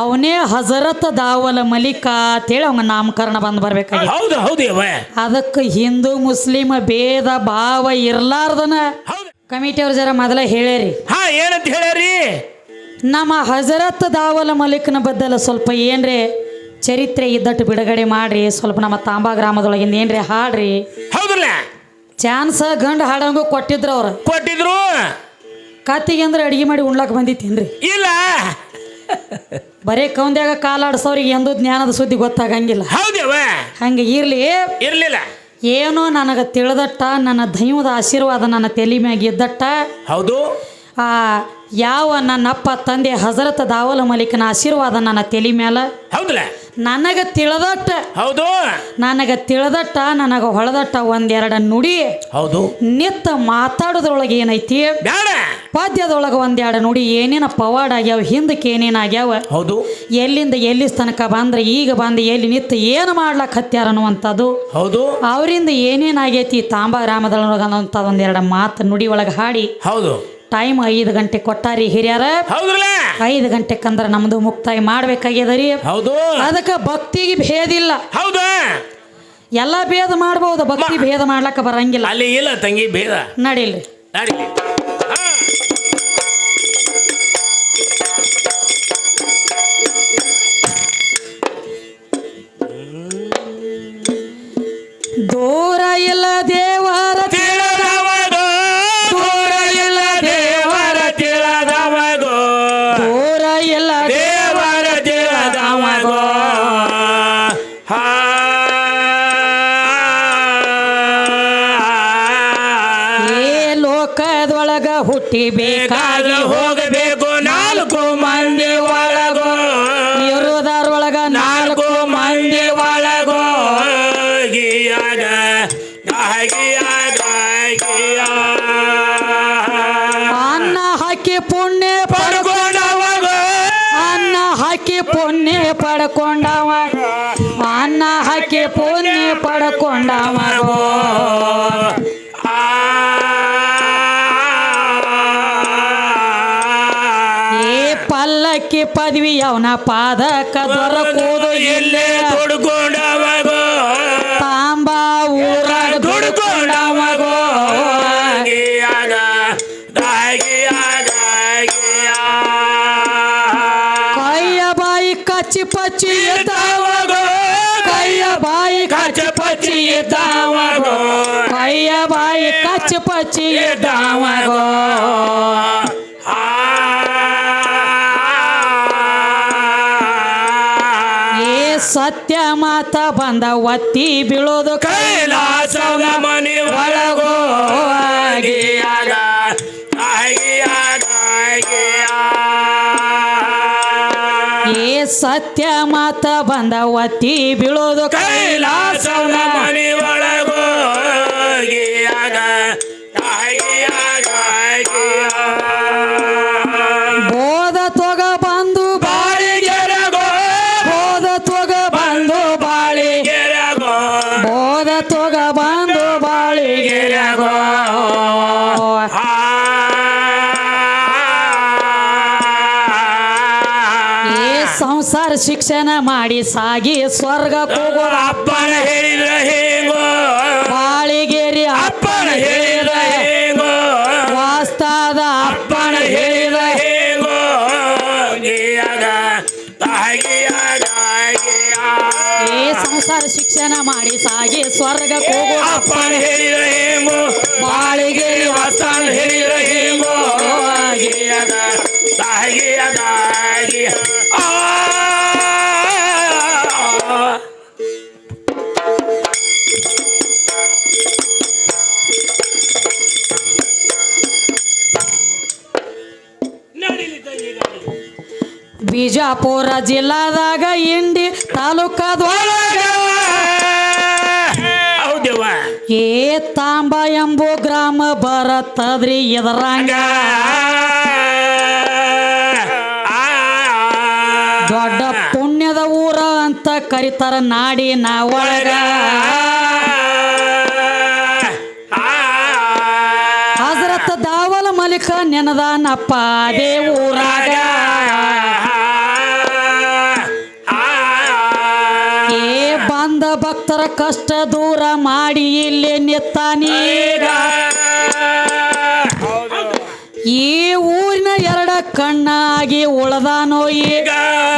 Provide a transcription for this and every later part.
ಅವನೇ ಹಜರತ್ ದಾವಲ ಮಲಿಕ ಅಂತೇಳಿ ಅವನ ನಾಮಕರಣ ಬಂದು ಬರ್ಬೇಕಾಗಿ ಹೌದು ಅದಕ್ಕೆ ಹಿಂದೂ ಮುಸ್ಲಿಂ ಭೇದ ಭಾವ ಇರ್ಲಾರ್ದನ ಕಮಿಟಿ ಅವ್ರ ಜರ ಮೊದಲ ಹೇಳ್ಯಾರಿ. ಹಾ ಏನಂತ ಹೇಳ್ಯಾರಿ? ನಮ್ಮ ಹಜರತ್ ದಾವಲ ಮಲಿಕನ ಬದ್ದಲ ಸ್ವಲ್ಪ ಏನ್ರಿ ಚರಿತ್ರೆ ಇದ್ದಟ್ಟು ಬಿಡುಗಡೆ ಮಾಡ್ರಿ ಸ್ವಲ್ಪ ನಮ್ಮ ತಾಂಬಾ ಗ್ರಾಮದೊಳಗಿಂದ ಏನ್ರಿ ಹಾಡ್ರಿ. ಹೌದಲ್ಲ ಚಾನ್ಸ್ ಗಂಡು ಹಾಡಂಗು ಕೊಟ್ಟಿದ್ರು ಅವ್ರು. ಕೊಟ್ಟಿದ್ರು? ಕತ್ತಿಗೆ ಅಂದ್ರೆ ಅಡಿಗೆ ಮಾಡಿ ಉಣ್ಲಾಕ್ ಬಂದಿತ್ತೇನ್ರಿ. ಇಲ್ಲ. ಬರೇ ಕೌಂದ್ಯಾಗ ಕಾಲಾಡ್ಸೋರಿಗೆ ಎಂದು ಜ್ಞಾನದ ಸುದ್ದಿ ಗೊತ್ತಾಗಂಗಿಲ್ಲ. ಹೌದವ ಹಂಗೆ ಇರ್ಲಿ. ಇರ್ಲಿಲ್ಲ. ಏನೋ ನನಗೆ ತಿಳಿದಟ್ಟ ನನ್ನ ದೈವದ ಆಶೀರ್ವಾದ ನನ್ನ ತಲೆ ಮ್ಯಾಗ ಇದ್ದಟ್ಟ. ಹೌದು. ಆ ಯಾವ ನನ್ನಪ್ಪ ತಂದೆ ಹಜರತ್ ದಾವಲ ಮಲಿಕನ ಆಶೀರ್ವಾದ ನನ್ನ ತಲೆ ಮ್ಯಾಲ? ಹೌದಲ್ಲ? ನನಗೆ ತಿಳಿದಟ್ಟ ಹೌದು. ನನಗೆ ತಿಳಿದಟ್ಟ ನನಗೆ ಹೊಳದಟ್ಟ ಒಂದೆರಡು ನುಡಿ. ಹೌದು. ನಿತ್ತ ಮಾತಾಡೋದ್ರೊಳಗೆ ಏನೈತಿ? ಬೇಡ ಪದ್ಯದೊಳಗೆ ಒಂದೆರಡು ನುಡಿ ಏನೇನ ಪವಾಡ ಆಗ್ಯಾವ ಹಿಂದಕ್ಕೆ ಏನೇನ ಆಗ್ಯಾವ? ಹೌದು. ಎಲ್ಲಿಂದ ಎಲ್ಲಿ ತನಕ ಬಂದ್ರೆ ಈಗ ಬಂದು ಎಲ್ಲಿ ನಿತ್ತ ಏನು ಮಾಡ್ಲಕ್ಕ ಹತ್ಯಾರ ಅನ್ನುವಂಥದ್ದು? ಹೌದು. ಅವರಿಂದ ಏನೇನಾಗೈತಿ ತಾಂಬಾ ಗ್ರಾಮದೊಳಗೆ ಅನ್ನೋಂಥದ್ದು ಒಂದೆರಡು ಮಾತು ನುಡಿ ಒಳಗೆ ಹಾಡಿ. ಹೌದು. ಟೈಮ್ ಐದು ಗಂಟೆ ಕೊಟ್ಟಾರಿ ಹಿರಿಯರ. ಐದು ಗಂಟೆ ಕಂದ್ರ ನಮ್ದು ಮುಕ್ತಾಯ ಮಾಡ್ಬೇಕಾಗ್ಯದರಿ. ಹೌದು. ಅದಕ್ಕೆ ಭಕ್ತಿಗೆ ಭೇದಿಲ್ಲ ಹೌದು. ಎಲ್ಲ ಭೇದ ಮಾಡಬಹುದು ಭಕ್ತಿ ಭೇದ ಮಾಡ್ಲಕ್ಕ ಬರಂಗಿಲ್ಲ. ಅಲ್ಲಿ ಇಲ್ಲ ತಂಗಿ ಭೇದ. ನಡೀಲ್ರಿ. ನಡೀಲಿ. ಲೋಕದೊಳಗ ಬೇಕಾದ ಹೋಗಬೇಕು. ನಾಲ್ಕು ಮಂದಿ ಒಳಗೋ. ಇರುವುದರೊಳಗ ನಾಲ್ಕು ಮಂದಿ ಒಳಗೋ. ಗಿಯಾಗ ಗಾಗಿಯಾಗ. ಅನ್ನ ಹಾಕಿ ಪುಣ್ಯ ಪಡ್ಕೊಂಡವಾಗ. ಪಡ್ಕೊಂಡವಗೋ ಅನ್ನ ಹಾಕಿ ಪುಣ್ಯ ಪಡ್ಕೊಂಡವ ಅನ್ನ ಹಾಕಿ ಪುಣ್ಯ ಪಡ್ಕೊಂಡವ ಪದವಿ ಅವನ ಪಾದಕ ದೊರಕುವುದು ಎಲ್ಲೇ ಇಲ್ಲೇ. ದುಡ್ಕೊಂಡವಗೋ. ತಾಂಬ ಊರ ದುಡ್ಕೊಂಡವಗೋ. ಕೈಯ ಬಾಯಿ ಕಚ್ಚಿ ಪಚ್ಚಿ ಇದ್ದಾವಗೋ ಕೈಯ ಬಾಯಿ ಕಚ್ಚ ಪಚ್ಚಿ ಇದ್ದಾವಗೋ ಕೈಯ ಬಾಯಿ ಕಚ್ಚಿ ಪಚ್ಚಿ ಇದ್ದಾವಗೋ ಸತ್ಯ ಮಾತ ಬಂದ ಒತ್ತಿ ಬೀಳೋದು ಕೈಲಾಸವ ಮನೆ ಒಳಗೋ. ಏ ಸತ್ಯ ಮಾತ ಬಂದ ಒತ್ತಿ ಬೀಳೋದು ಕೈಲಾಸವ ಮನೆ ಶಿಕ್ಷಣ ಮಾಡಿ ಸಾಗಿ ಸ್ವರ್ಗ ಕೂಗೋ ಅಪ್ಪನ ಹೇಳಿದ್ರ ಹೇಗೋ? ಬಾಳಿಗೇರಿ ಅಪ್ಪನ ಹೇಳಿದ ಹೇಗೋ? ವಾಸ್ತಾದ ಅಪ್ಪನ ಹೇಳಿದ ಹೇಗೋ. ಏ ಸಂಸಾರ ಶಿಕ್ಷಣ ಮಾಡಿ ಸಾಗಿ ಸ್ವರ್ಗ ಕೂಗೋ ಅಪ್ಪನ ಹೇಳಿದ ಹೇಗೋ? ಬಾಳಿಗೇರಿ ವಾಸ್ತಾನ ಹೇಳಿದ ಹೇಗೋ? ತಾಗಿಯಾಗ ಗಿಯಾ. ಆ ಬಿಜಾಪುರ ಜಿಲ್ಲಾದಾಗ ಇಂಡಿ ತಾಲೂಕದೊಳಗ ಹೌದವ್ವ ಏ ತಾಂಬ ಎಂಬು ಗ್ರಾಮ ಬರತ್ತದ್ರಿ ಎದರಂಗ. ದೊಡ್ಡ ಪುಣ್ಯದ ಊರ ಅಂತ ಕರಿತಾರ ನಾಡಿ ಒಳಗ ಹಜರತ್ ದಾವಲ ಮಲಿಕ ನೆನದಾನಪ್ಪ ಅದೇ ಊರಾಗ. ಭಕ್ತರ ಕಷ್ಟ ದೂರ ಮಾಡಿ ಇಲ್ಲಿ ನಿತ್ತಾನೀಗ ಈ ಊರಿನ ಎರಡ ಕಣ್ಣಾಗಿ ಉಳದಾನೋ ಈಗ.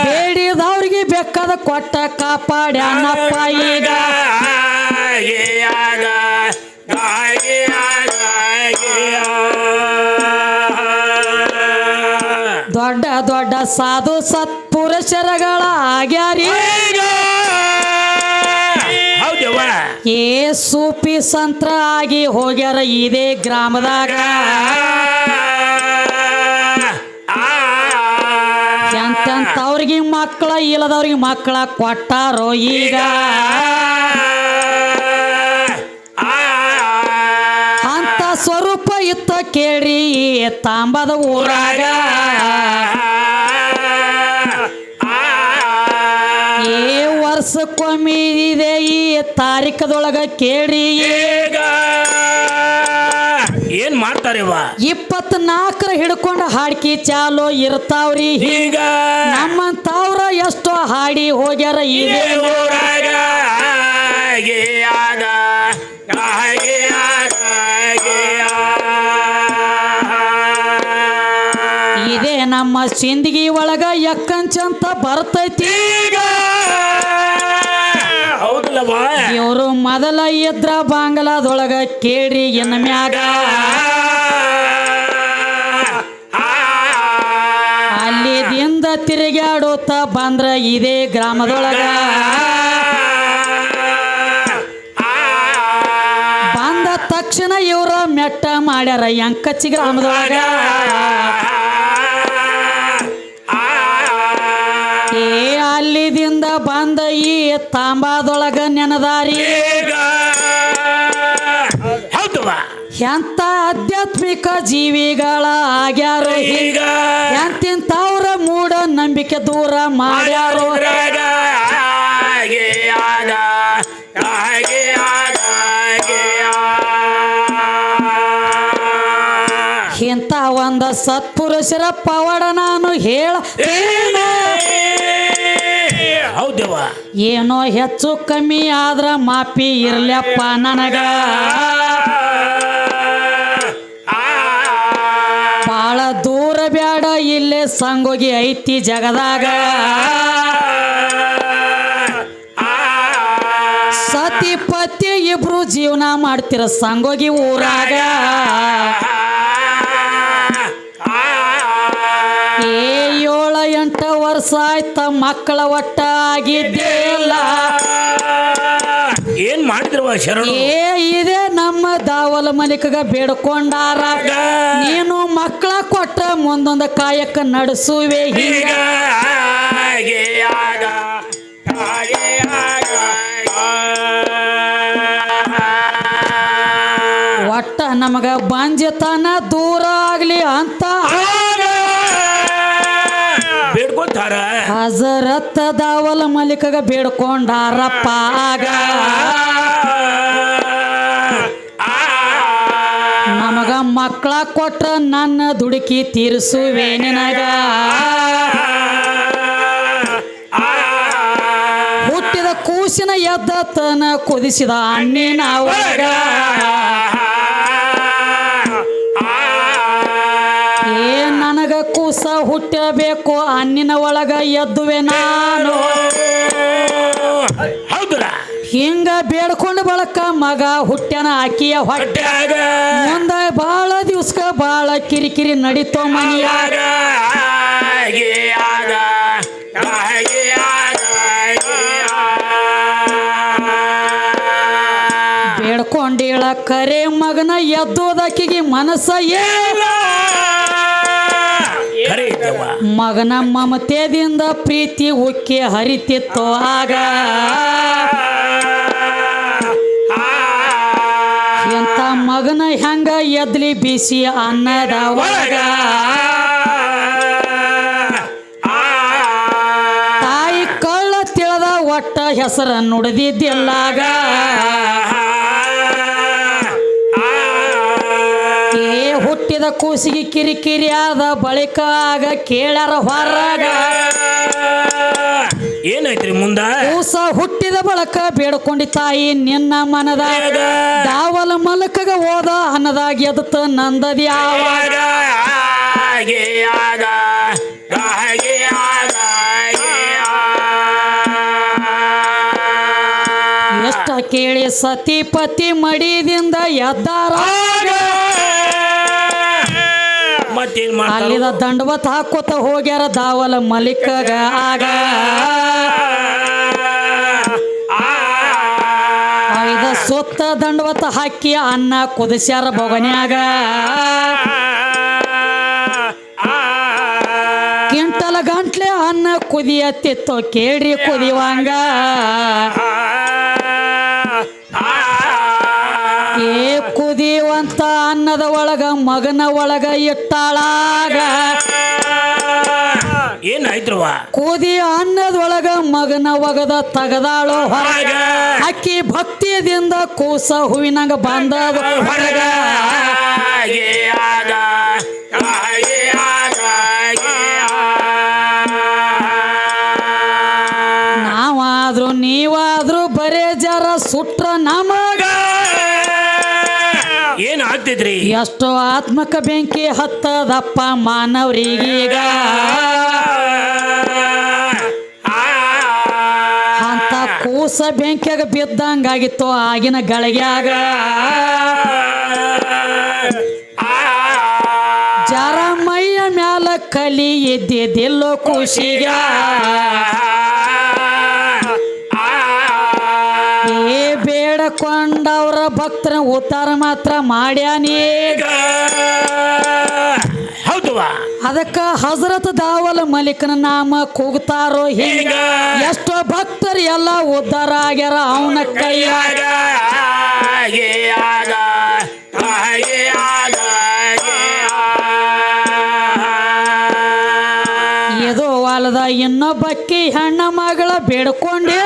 ಬೇಡಿದವ್ರಿಗೆ ಬೇಕಾದ ಕೊಟ್ಟ ಕಾಪಾಡ್ಯಾನಪ್ಪ ಈಗ. ದೊಡ್ಡ ದೊಡ್ಡ ಸಾಧು ಸತ್ಪುರುಷರಗಳ ಆಗ್ಯಾರಿ ಹೌದವ್ವ ಏ ಸೂಪಿ ಸಂತ್ರ ಆಗಿ ಹೋಗ್ಯಾರ ಇದೇ ಗ್ರಾಮದಾಗ. ಅವ್ರಿಗೆ ಮಕ್ಕಳ ಇಲ್ಲದವ್ರಿಗೆ ಮಕ್ಕಳ ಕೊಟ್ಟಾರೋ ಈಗ? ಅಂತ ಸ್ವರೂಪ ಇತ್ತ ಕೇಳಿ ತಾಂಬದ ಊರಾಗ. ಇದೆ ಈ ತಾರೀಕದೊಳಗ ಕೇಳಿ ಈಗ ಏನ್ ಮಾಡ್ತಾರೆ ಇಪ್ಪತ್ನಾಲ್ಕರ ಹಿಡ್ಕೊಂಡು ಹಾಡ್ಕಿ ಚಾಲು ಇರ್ತಾವ್ರಿ. ಈಗ ನಮ್ಮಂತವ್ರ ಎಷ್ಟೋ ಹಾಡಿ ಹೋಗ್ಯಾರ ಗೇಯಾಗ ಇದೇ ನಮ್ಮ ಸಿಂದಗಿ ಒಳಗ ಎಕ್ಕಂಚಂತ ಬರ್ತೈತಿ. ಈಗ ಇವರು ಮೊದಲ ಇದ್ರ ಬಾಂಗ್ಲಾದೊಳಗ ಕೇಳಿ ಎನ್ನ ಮ್ಯಾಗ. ಅಲ್ಲಿದಿಂದ ತಿರುಗಾಡುತ್ತ ಬಂದ್ರ ಇದೇ ಗ್ರಾಮದೊಳಗ. ಬಂದ ತಕ್ಷಣ ಇವರ ಮೆಟ್ಟ ಮಾಡ್ಯಾರ ಎಂಕಚ್ಚಿ ಗ್ರಾಮದೊಳಗ. ತಾಂಬಾದೊಳಗ ನೆನದಾರಿ. ಎಂತ ಆಧ್ಯಾತ್ಮಿಕ ಜೀವಿಗಳ ಆಗ್ಯಾರ ಈಗ. ಎಂತಿಂತವ್ರ ಮೂಢ ನಂಬಿಕೆ ದೂರ ಮಾಡ್ಯಾರ ಇಂಥ ಒಂದ ಸತ್ಪುರುಷರ ಪವಾಡ ನಾನು ಹೇಳ ಹೌದವ ಏನೋ ಹೆಚ್ಚು ಕಮ್ಮಿ ಆದ್ರ ಮಾಪಿ ಇರ್ಲಪ್ಪ ನನಗ. ಬಾಳ ದೂರ ಬ್ಯಾಡ ಇಲ್ಲೇ ಸಂಗೋಗಿ ಐತಿ ಜಗದಾಗ. ಸತಿ ಪತಿ ಇಬ್ರು ಜೀವನ ಮಾಡ್ತಿರ ಸಂಗೋಗಿ ಊರಾಗ. ವರ್ಷ ಆಯ್ತ ಮಕ್ಕಳ ಒಟ್ಟ ಆಗಿದ್ದಿಲ್ಲ. ಏನ್ ಮಾಡಿದ್ರವ ಶರಣ? ಏ ಇದೇ ನಮ್ಮ ದಾವಲ ಮಲಿಕಗ ಬೇಡ್ಕೊಂಡಾರ. ನೀನು ಮಕ್ಕಳ ಕೊಟ್ಟ ಮುಂದೊಂದು ಕಾಯಕ ನಡೆಸುವೆ ಹೀಗ. ಒಟ್ಟ ನಮಗ ಬಂಜತನ ದೂರ ಆಗ್ಲಿ ಅಂತ ಹಜರತ್ ದಾವಲ ಮಲಿಕಗ ಬೇಡ್ಕೊಂಡಾರಪ್ಪ ಆಗ ನಮಗ ಮಕ್ಕಳ ಕೊಟ್ಟ ನನ್ನ ದುಡುಕಿ ತೀರಿಸುವೆ ಹುಟ್ಟಿದ ಕೂಸಿನ ಎದ್ದತನ ಕುದಿಸಿದ ಅಣ್ಣಿನ ಒಳಗ. ಕೂಸ ಹುಟ್ಟಬೇಕು ಅನ್ನಿನ ಒಳಗ ಎದ್ದುವೆ ನಾನು. ಹಿಂಗ ಬೇಡ್ಕೊಂಡು ಬಳಕ ಮಗ ಹುಟ್ಟನ ಆಕಿಯ ಹೊಟ್ಟೆ. ಮುಂದ ಬಾಳ ದಿವ್ಸಕ ಬಾಳ ಕಿರಿಕಿರಿ ನಡೀತೋ ಮನಿಯಾಗ ಬೇಡ್ಕೊಂಡಿಳ ಕರೆ ಮಗನ ಎದ್ದೋದಕ್ಕಿಗೆ ಮನಸ್ಸ ಏ. ಮಗನ ಮಮತೆಯಿಂದ ಪ್ರೀತಿ ಉಕ್ಕಿ ಹರಿತಿತ್ತು ಆಗ. ಎಂತ ಮಗನ ಹೆಂಗ ಎದ್ಲಿ ಬಿಸಿ ಅನ್ನದ ಒಳಗ. ತಾಯಿ ಕಳ್ಳ ತಿಳದ ಒಟ್ಟ ಹೆಸರ ನುಡಿದಿದ್ದಿಲ್ಲಾಗ ಹುಟ್ಟಿದ ಕೂಸಿಗೆ ಕಿರಿಕಿರಿ ಆದ ಬಳಿಕ ಆಗ ಕೇಳ್ಯಾರ ಹೊರಗ. ಏನಾಯ್ತ್ರಿ ಮುಂದ? ಕೂಸ ಹುಟ್ಟಿದ ಬಳಕ ಬೇಡ್ಕೊಂಡಿ ತಾಯಿ ನಿನ್ನ ಮನದ. ದಾವಲ ಮಲಕಗ ಹೋದ ಅನ್ನದಾಗ ಎದತ್ತ ನಂದದಿ ಆವಾಗ ಎಷ್ಟ ಕೇಳಿ ಸತಿಪತಿ ಮಡಿದಿಂದ ಎದ್ದಾರ. ಮತ್ತೇನ್ ಮಾಡ್ತಾರ ಅಲ್ಲಿದ ದಂಡವತ್ ಹಾಕೋತ ಹೋಗ್ಯಾರ ದಾವಲ ಮಲಿಕಗ ಆಗ ಐದ ಸುತ್ತ ದಂಡವತ ಹಾಕಿ ಅನ್ನ ಕುದಿಸ್ಯಾರ ಬೊಗನ್ಯಾಗ ಕಿಂಟಲ ಗಂಟ್ಲೆ ಅನ್ನ ಕುದಿಯತ್ತಿತ್ತು ಕೇಳ್ರಿ ಕುದಿವಂಗ ಕುದಿಯುವಂತ ಅನ್ನದ ಒಳಗ ಮಗನ ಒಳಗ ಇಟ್ಟಾಳಾಗ. ಏನಾಯ್ತು ಕೂದಿ ಅನ್ನದೊಳಗ ಮಗನ ಒಗದ ತಗದಾಳು ಹೊರಗ. ಅಕ್ಕಿ ಭಕ್ತಿಯಿಂದ ಕೂಸ ಹೂವಿನಾಗ ಬಂದ ಹೊರಗ. ನಾವಾದ್ರೂ ನೀವಾದ್ರೂ ಬರೇ ಜರ ಸುಟ್ರ ಆಗ್ತಿದ್ರಿ ಎಷ್ಟೋ ಆತ್ಮಕ ಬೆಂಕಿ ಹತ್ತದಪ್ಪ ಮಾನವರಿಗೀಗ ಅಂತ ಕೂಸ ಬೆಂಕಿಯಾಗ ಬಿದ್ದಂಗಾಗಿತ್ತು ಆಗಿನ ಗಳಿಗ್ಯಾಗ. ಜರ ಮೈಯ ಮ್ಯಾಲ ಕಲಿ ಎದ್ದಿದ್ದಿಲ್ಲೋ ಖುಷಿಗ. ಬೇಡಕೊಂಡವ್ರ ಭಕ್ತರ ಉತ್ತಾರ ಮಾತ್ರ ಮಾಡ್ಯಾನೀಗ ಹೌದವಾ ಅದಕ್ಕ ಹಜರತ್ ದಾವಲ ಮಲಿಕನ ನಾಮ ಕೂಗ್ತಾರೋ ಹಿಂಗ. ಎಷ್ಟೋ ಭಕ್ತರು ಎಲ್ಲ ಉದ್ಧಾರ ಆಗ್ಯಾರ ಅವನ ಕೈಯಾಗ. ಇದು ಹೊಲದ ಇನ್ನೊಬ್ಬಕ್ಕಿ ಹೆಣ್ಣ ಮಗಳ ಬೇಡ್ಕೊಂಡೇ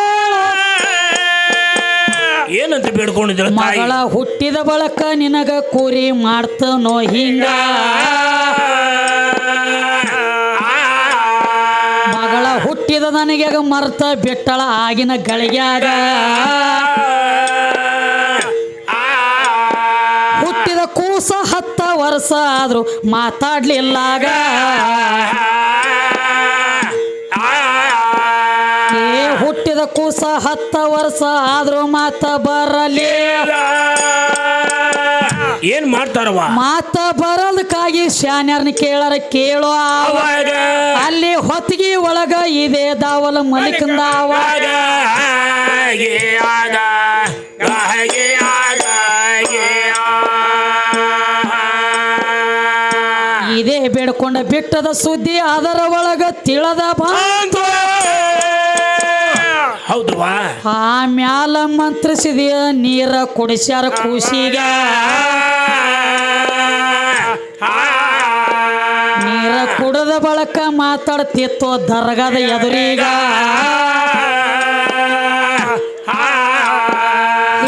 ಏನಂತ ಬೇಡ್ಕೊಂಡಿದ್ರ ಮಗಳ ಹುಟ್ಟಿದ ಬಳಕ ನಿನಗ ಕೂರಿ ಮಾಡ್ತನೋ ಹಿಂಗ. ಮಗಳ ಹುಟ್ಟಿದ ನನಗೆ ಮರ್ತ ಬಿಟ್ಟಳ ಆಗಿನ ಗಳಿಗ್ಯಾಗ. ಹುಟ್ಟಿದ ಕೂಸ ಹತ್ತ ವರ್ಷ ಆದ್ರೂ ಮಾತಾಡ್ಲಿಲ್ಲಾಗ. ಕೂಸ ಹತ್ತ ವರ್ಷ ಆದ್ರೂ ಮಾತ ಬರಲಿ. ಏನ್ ಮಾಡ್ತಾರವ ಮಾತ ಬರೋದಕ್ಕಾಗಿ ಶಾನ್ಯಾರ್ನ ಕೇಳರ ಕೇಳೋ ಅಲ್ಲಿ ಹೊತ್ತಿಗೆ ಒಳಗ ಇದೆ ದಾವಲ ಮಲಿಕಂದ ಇದೇ ಬೇಡ್ಕೊಂಡ ಬಿಟ್ಟದ ಸುದ್ದಿ ಅದರ ಒಳಗ ತಿಳದ ಬಾ ಹೌದವಾ ಆ ಮ್ಯಾಲ ಮಂತ್ರಿಸಿದ ನೀರ ಕುಡಿಸ್ಯಾರ ಖುಷಿಗ ನೀರ ಕುಡದ ಬಳಕ ಮಾತಾಡ್ತಿತ್ತು ದರ್ಗದ ಎದುರೀಗ.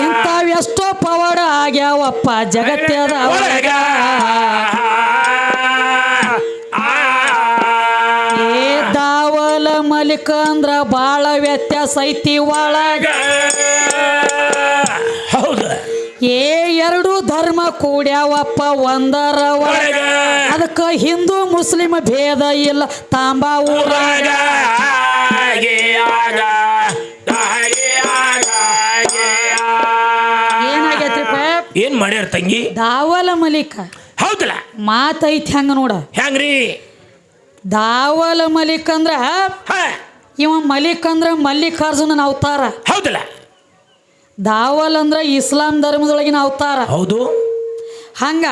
ಇಂಥವೆಷ್ಟೋ ಪವಾಡ ಆಗ್ಯಾವಪ್ಪ ಜಗತ್ತದ ಒಳಗ ಅಂದ್ರ ಬಾಳ ವ್ಯತ್ಯಾಸ ಐತಿ ಒಳಗ. ಹೌದು. ಏ ಎರಡು ಧರ್ಮ ಕೂಡ್ಯಾವಪ್ಪ ಒಂದರ ಒಳಗ. ಅದಕ್ಕ ಹಿಂದೂ ಮುಸ್ಲಿಂ ಭೇದ ಇಲ್ಲ. ತಾಂಬಾ ಊರಾಗ. ಏನಾಗೈತ್ರಿಪ್ಪ? ಏನ್ ಮಾಡ್ಯಾರ ತಂಗಿ? ದಾವಲ ಮಲಿಕ. ಹೌದಲ್ಲ. ಮಾತೈತಿ ಹಂಗ ನೋಡ. ಹೆಂಗ್ರಿ? ದಾವಲ ಮಲಿಕ್ ಅಂದ್ರ ಇವ ಮಲಿಕ್ ಅಂದ್ರ ಮಲ್ಲಿಕಾರ್ಜುನನ ಅವತಾರ. ಹೌದಲ್ಲ. ದಾವಲ್ ಅಂದ್ರ ಇಸ್ಲಾಂ ಧರ್ಮದೊಳಗಿನ ಅವತಾರ. ಹೌದು. ಹಂಗ.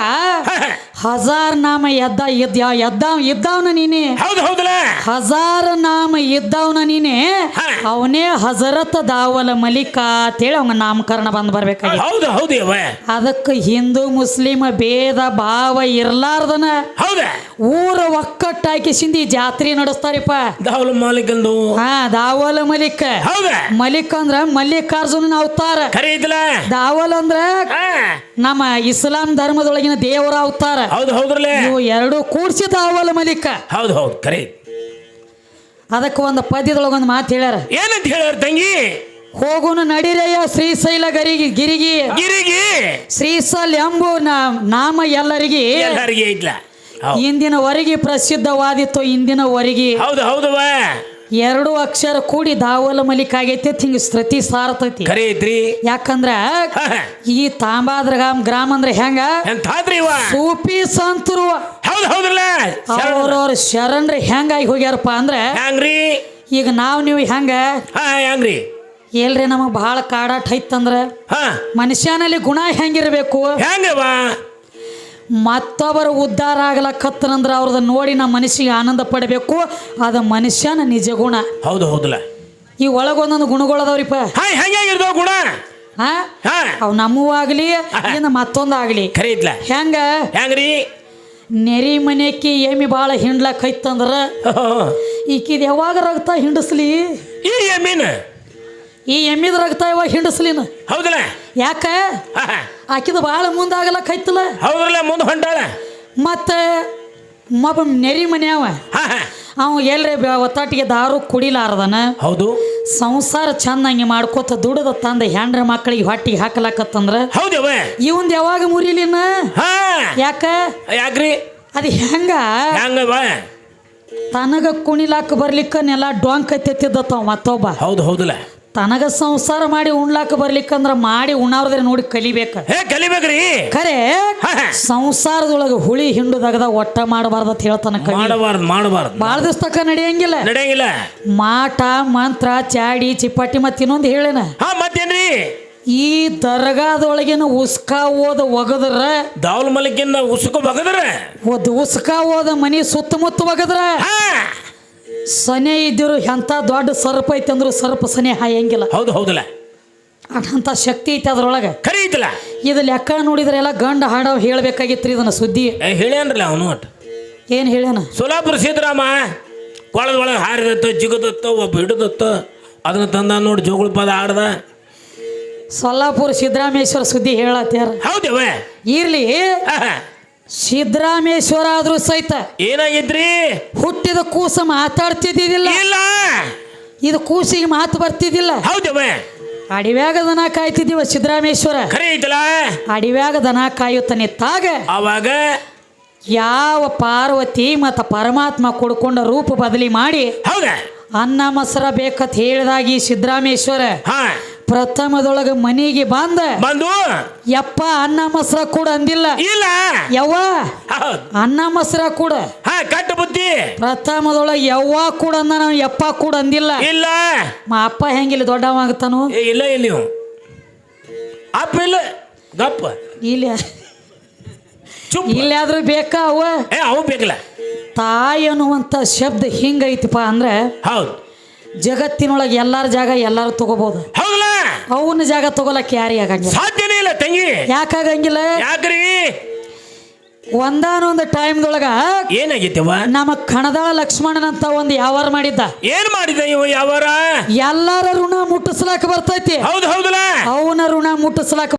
ಹಜಾರ್ ನಾಮ ಎದ್ದ ಇದ್ದ ಎದ್ದ ಇದ್ದವನ ನೀನೆ. ಹೌದು ಹೌದಲ್ಲ ಹಜಾರ್ ನಾಮ ಇದ್ದವನ ನೀನೆ. ಅವನೇ ಹಜರತ್ ದಾವಲ ಮಲಿಕ ಅಂತೇಳಿ ಅವನ ನಾಮಕರಣ ಬಂದ್ ಬರ್ಬೇಕಾಗಿ ಹೌದು ಅದಕ್ಕೆ ಹಿಂದೂ ಮುಸ್ಲಿಂ ಭೇದ ಭಾವ ಇರ್ಲಾರ್ದನ ಊರ ಒಕ್ಕಟ್ಟಾಕಿ ಸಿಂಧಿ ಜಾತ್ರೆ ನಡೆಸ್ತಾರಿಪ್ಪ. ದಾವಲ ಮಲಿಕ ಹಾ ದಾವಲ ಮಲಿಕ. ಮಲಿಕ್ ಅಂದ್ರ ಮಲ್ಲಿಕಾರ್ಜುನನ ಅವತಾರ. ದಾವಲ್ ಅಂದ್ರ ನಮ್ಮ ಇಸ್ಲಾಂ ಧರ್ಮದೊಳಗಿನ ದೇವರ ಅವತಾರ. ಹೌದು ಹೌದ್ರಲ್ಲೇ? ನೀವು ಎರಡು ಕೂಡ್ಸಿ ಅವಲ ಮಲಿಕ. ಹೌದು ಹೌದು ಕರೆ. ಅದಕ್ಕೆ ಒಂದು ಪದ್ಯದೊಳಗೆ ಒಂದು ಮಾತು ಹೇಳ್ಯಾರ. ಏನಂತ ಹೇಳ್ಯಾರ ತಂಗಿ? ಹೋಗುನು ನಡಿರೆಯ ಶ್ರೀಶೈಲ ಗರಿಗಿ ಗಿರಿಗಿ. ಗಿರಿಗಿ. ಶ್ರೀಶೈಲ ಎಂಬು ನಾಮ ಎಲ್ಲರಿಗೆ. ಎಲ್ಲರಿಗೆ ಹೌದ್. ಇಂದಿನವರೆಗೆ ಪ್ರಸಿದ್ಧವಾದಿತ್ತು ಇಂದಿನವರೆಗೆ ಹೌದು ಹೌದವ ಎರಡು ಅಕ್ಷರ ಕೂಡಿ ದಾವಲ ಮಲಿಕ್ ಆಗೈತೆ ಹಿಂಗ ಸ್ತತಿ ಸಾರತೈತಿ. ಕರೆ ಐತ್ರಿ ಯಾಕಂದ್ರ. ಈ ತಾಂಬಾದ್ರ ಗ್ರಾಮ ಗ್ರಾಮ ಅಂದ್ರೆ ಹೆಂಗ? ಎಂತಾದ್ರಿ ಇವ? ಸೂಪಿ ಸಂತರು. ಹೌದು ಹೌದ್ರಲ್ಲ? ಅವ್ರವ್ರ ಶರಣ್ರಿ ಹೆಂಗಾಗಿ ಹೋಗ್ಯಾರಪ್ಪ ಅಂದ್ರೆ ಹೆಂಗ್ರಿ? ಈಗ ನಾವು ನೀವು ಹೆಂಗ? ಹಾ ಹ್ಯಾಂಗ್ರಿ ಎಲ್ರಿ ನಮಗೆ ಬಹಳ ಕಾಡಾಟ ಐತಂದ್ರ ಹಾ. ಮನುಷ್ಯನಲ್ಲಿ ಗುಣ ಹೆಂಗಿರ್ಬೇಕು? ಹೆಂಗವ? ಮತ್ತೊಬ್ಬರ ಉದ್ಧಾರ ಆಗ್ಲಕ್ಕತ್ತನಂದ್ರೆ ಅವ್ರದ್ದು ನೋಡಿ ನಮ್ಮ ಮನಸ್ಸಿಗೆ ಆನಂದ ಪಡಬೇಕು. ಅದು ಮನುಷ್ಯನ ನಿಜ ಗುಣ. ಹೌದು ಹೌದಲ್ಲ? ಈ ಒಳಗೊಂದೊಂದು ಗುಣಗಳದವ್ರಿಪ್ಪ ಹಾ ಹೆಂಗಾಗಿರ್ತಾವ ಗುಣ? ಹಾ. ಅವು ನಮ್ಮೂ ಆಗಲಿ ಇನ್ನು ಮತ್ತೊಂದು ಆಗಲಿ. ಖರೆ ಹೆಂಗ? ಹೆಂಗ್ರಿ? ನೆರಿ ಮನೆಕಿ ಏಮಿ ಭಾಳ ಹಿಂಡ್ಲಕ್ಕೈತಂದ್ರ ಈಕಿದ ಯಾವಾಗ ರಕ್ತ ಹಿಂಡಸ್ಲಿ? ಈ ಎಮ್ಮಿನ? ಈ ಎಮ್ಮಿದ ರಕ್ತ ಯಾವಾಗ ಹಿಂಡಸ್ಲಿನ? ಹೌದಲ್ಲ? ಯಾಕ? ಆಕಿದ ಭಾಳ ಮುಂದಾಗಲಕ್ಕೈತಲ್ಲ ಹೌದ್ರಲ್ಲ ಮುಂದೆ ಹೊಂಟಾಳ? ಮತ್ತೆ ಮಬ ನೆರಿ ಮನೆಯವ. ಅವ ಎಲ್ರಿ ಒತ್ತಾಟಿಗೆ ದಾರು ಕುಡಿಲಾರ್ದನ. ಹೌದು. ಸಂಸಾರ ಚಂದಂಗೆ ಮಾಡ್ಕೋತ ದುಡದ ತಂದ ಹೆಂಡ್ರ ಮಕ್ಕಳಿಗೆ ಹೊಟ್ಟಿಗೆ ಹಾಕಲಾಕತ್ತಂದ್ರ. ಹೌದವ ಇವಂದ್ ಯಾವಾಗ ಮುರಿಲಿನ ಯಾಕ? ಯಾಕ್ರಿ? ಅದು ಹೆಂಗ? ಹೆಂಗವ ತನಗ ಕುಣಿಲಾಕ ಬರ್ಲಿಕ್ಕ ನೆಲ ಡೊಂಕ್ ತೆತ್ತಿದ್ದತ್ತವ ಮತ್ತೊಬ್ಬ. ಹೌದು ಹೌದಲ್ಲ. ತನಗ ಸಂಸಾರ ಮಾಡಿ ಉಣ್ಲಾಕ ಬರ್ಲಿಕ್ಕಂದ್ರ ಮಾಡಿ ಉಣ್ಣಾರ್ದ್ರೆ ನೋಡಿ ಕಲಿಬೇಕ. ಹೇ ಕಲಿಬೇಕ್ರಿ. ಖರೆ. ಸಂಸಾರದೊಳಗ ಹುಳಿ ಹಿಂಡುದಾಗದ ಒಟ್ಟ ಮಾಡಬಾರ್ದ ಅಂತ ಹೇಳ್ತಾನ ಕವಿ. ಮಾಡಬಾರ್ದು ಮಾಡಬಾರ್ದು. ಬಾಳ ದಿವಸ ತಕ್ಕ ನಡೆಯಂಗಿಲ್ಲ. ನಡೆಯಂಗಿಲ್ಲ. ಮಾಟ ಮಂತ್ರ ಚಾಡಿ ಚಿಪ್ಪಾಟಿ ಮತ್ತೆ ಇನ್ನೊಂದು ಹೇಳೇನ. ಹಾ ಮತ್ತೇನ್ರಿ? ಈ ದರ್ಗಾದೊಳಗಿನ ಉಸ್ಕ ಓದ ಒಗದ್ರ. ದಾವಲ್ ಮಲಗಿನ ಉಸ್ಕ ಒಗದ್ರ. ಒದ್ ಉಸ್ಕ ಓದ ಮನಿ ಸುತ್ತಮುತ್ತ ಒಗದ್ರ. ಸನೆ ಇದ್ದಿರು ಎಂಥ ದೊಡ್ಡ ಸರ್ಪ ಐತೆ ಅಂದ್ರು ಸರ್ಪ ಸನೆ ಹಾಯಂಗಿಲ್ಲ. ಹೌದು ಹೌದಲ್ಲ? ಅಂತ ಶಕ್ತಿ ಐತೆ ಅದ್ರೊಳಗೆ. ಕರೀತಲ್ಲ ಐತಲ್ಲ? ಇದು ಲೆಕ್ಕ ನೋಡಿದ್ರೆ ಎಲ್ಲ ಗಂಡ ಹಾಡವ್ ಹೇಳ್ಬೇಕಾಗಿತ್ರಿ ಇದನ್ನ ಸುದ್ದಿ. ಹೇಳ್ಯಾನ್ರಲ್ಲ ಅವನು ಒಟ್ಟು? ಏನು ಹೇಳ್ಯಾನ? ಸೋಲಾಪುರ ಸೀತಾರಾಮ ಕೊಳದ ಒಳಗೆ ಹಾರಿದತ್ತ ಜಿಗದತ್ತ ಒಬ್ಬ ಹಿಡಿದತ್ತ ಅದನ್ನ ತಂದ ನೋಡಿ ಜೋಗುಳ ಪದ ಆಡ್ದ ಸೊಲ್ಲಾಪುರ ಸಿದ್ದರಾಮೇಶ್ವರ ಸುದ್ದಿ ಹೇಳತ್ಯಾರ. ಹೌದವ ಇರ್ಲಿ. ಸಿದ್ದರಾಮೇಶ್ವರ ಆದ್ರೂ ಸಹಿತ ಏನಾಗಿದ್ರಿ? ಹುಟ್ಟಿದ ಕೂಸ ಮಾತಾಡ್ತಿದ್ದಿಲ್ಲ ಇಲ್ಲ. ಇದು ಕೂಸಿಗೆ ಮಾತು ಬರ್ತಿದ್ದಿಲ್ಲ. ಹೌದವ ಅಡಿವ್ಯಾಗ ದನ ಕಾಯ್ತಿದ್ದೀವ ಸಿದ್ದರಾಮೇಶ್ವರ ಖರೆ ಐತಲ್ಲ? ಅಡಿವ್ಯಾಗ ದನ ಕಾಯುತ್ತ ನಿತ್ತಾಗ ಅವಾಗ ಯಾವ ಪಾರ್ವತಿ ಮತ್ತ ಪರಮಾತ್ಮ ಕೊಡ್ಕೊಂಡ ರೂಪ ಬದಲಿ ಮಾಡಿ ಹೌದ? ಅನ್ನ ಮೊಸರ ಬೇಕಂತ ಹೇಳಿದಾಗ ಈ ಸಿದ್ದರಾಮೇಶ್ವರ ಹಾ. ಪ್ರಥಮದೊಳಗ ಮನೆಗೆ ಬಂದ. ಬಂದು? ಯಪ್ಪ ಅನ್ನ ಮೊಸರ ಕೂಡ ಅಂದಿಲ್ಲ. ಇಲ್ಲ? ಯವ್ವ? ಅನ್ನ ಮೊಸರ ಕೂಡ. ಕಟ್ಟು ಬುದ್ಧಿ. ಪ್ರಥಮದೊಳಗೆ ಯವ್ವ ಕೂಡ ಅಂದ ನಾವು ಯಪ್ಪ ಕೂಡ ಅಂದಿಲ್ಲ. ಇಲ್ಲ. ಮಾ ಅಪ್ಪ ಹೆಂಗಿಲ್ಲ ದೊಡ್ಡವಾಗ್ತಾನು ಇಲ್ಲ ಇಲ್ಲ ನೀವು. ಅಪ್ಪ ಇಲ್ಲ. ಗಪ್ಪ. ಇಲ್ಲ ಚುಪ್. ಇಲ್ಲಾದ್ರೂ ಬೇಕಾ ಅವ ಅವು ಬೇಕಲ್ಲ. ತಾಯಿ ಅನ್ನುವಂಥ ಶಬ್ದ ಹಿಂಗೈತಿಪ್ಪ ಅಂದ್ರೆ ಹೌದು. ಜಗತ್ತಿನೊಳಗೆ ಎಲ್ಲಾರ ಜಾಗ ಎಲ್ಲಾರು ತಗೋಬಹುದು ಅವನ ಜಾಗ ತಗೋಲಕ್ ಯಾರಿ ಆಗಂಗಿಲ್ಲ. ಸಾಧ್ಯನೇ ಇಲ್ಲ ತಂಗಿ. ಯಾಕಾಗಂಗಿಲ್ಲ ಯಾಕ್ರಿ? ಒಂದಾನೊಂದು ಟೈಮ್ದೊಳಗ ಏನಾಗಿತ್ತವ ನಮ್ಮ ಕಣದಾಳ ಲಕ್ಷ್ಮಣನಂತ ಒಂದು ಯಾವಾರ ಮಾಡಿದ್ದ. ಏನ್ ಮಾಡಿದ ಇವ ಯಾವಾರ? ಎಲ್ಲಾರ ಋಣ ಮುಟ್ಟಿಸ್ಲಾಕ ಬರ್ತೈತಿ. ಹೌದು ಹೌದಲ್ಲ? ಅವನ ಋಣ ಮುಟ್ಟಿಸ್ಲಾಕ